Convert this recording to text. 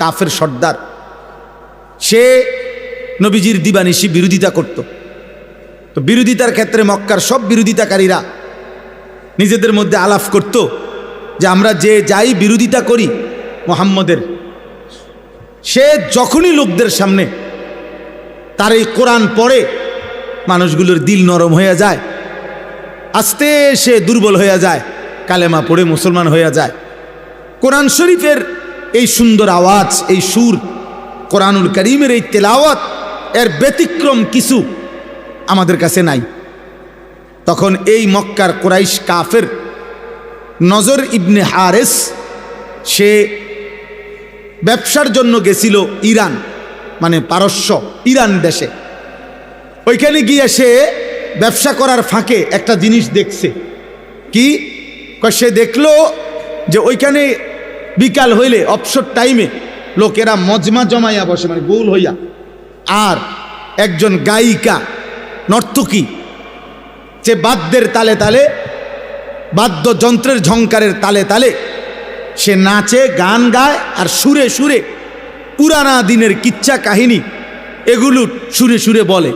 কাফের সর্দার। সে নবীজির দিবানিশি বিরোধিতা করত। তো বিরোধিতার ক্ষেত্রে মক্কার সব বিরোধিতাকারীরা নিজেদের মধ্যে আলাপ করত যে আমরা যে যাই বিরোধিতা করি মোহাম্মদের, সে যখনই লোকদের সামনে তার এই কোরআন পড়ে, মানুষগুলোর দিল নরম হয়ে যায়, আস্তে সে দুর্বল হয়ে যায়, কালেমা পড়ে মুসলমান হয়ে যায়। কোরআন শরীফের এই সুন্দর আওয়াজ, এই সুর কোরআনুল করিমের এই তেলাওয়াত, এর ব্যতিক্রম কিছু আমাদের কাছে নাই। তখন এই মক্কার কোরাইশ কাফের নজর ইবনে হারেস, সে ব্যবসার জন্য গেছিল ইরান মানে পারস্য, ইরান দেশে। ওইখানে গিয়ে সে ব্যবসা করার ফাঁকে একটা জিনিস দেখছে। কি? সে দেখল যে ওইখানে বিকাল হইলে অবসর টাইমে লোকেরা মজমা জমাইয়া বসে মানে গোল হইয়া। আর একজন গায়িকা, নর্তকী, যে বাদ্যের তালে তালে, বাদ্যযন্ত্রের ঝংকারের তালে তালে, সে নাচে, গান গায় আর সুরে সুরে পুরানা দিনের কিচ্ছা কাহিনী এগুলো সুরে সুরে বলে।